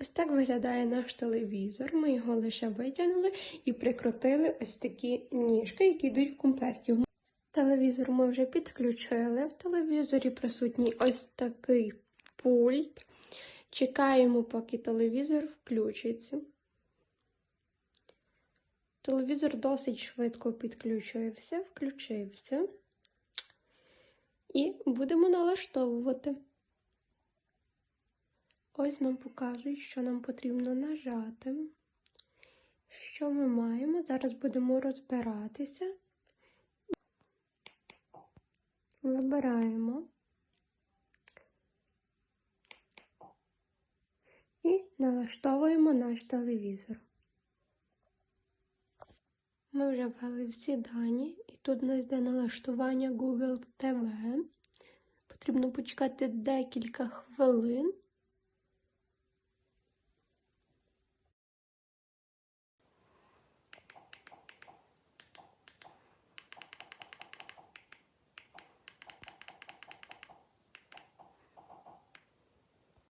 Ось так виглядає наш телевізор. Ми його лише витягнули і прикрутили ось такі ніжки, які йдуть в комплекті. Телевізор ми вже підключили. В телевізорі присутній ось такий пульт. Чекаємо, поки телевізор включиться. Телевізор досить швидко підключився, включився. І будемо налаштовувати. Ось нам показують, що нам потрібно нажати. Що ми маємо? Зараз будемо розбиратися. Вибираємо. І налаштовуємо наш телевізор. Ми вже ввели всі дані, і тут у нас йде налаштування Google TV. Потрібно почекати декілька хвилин.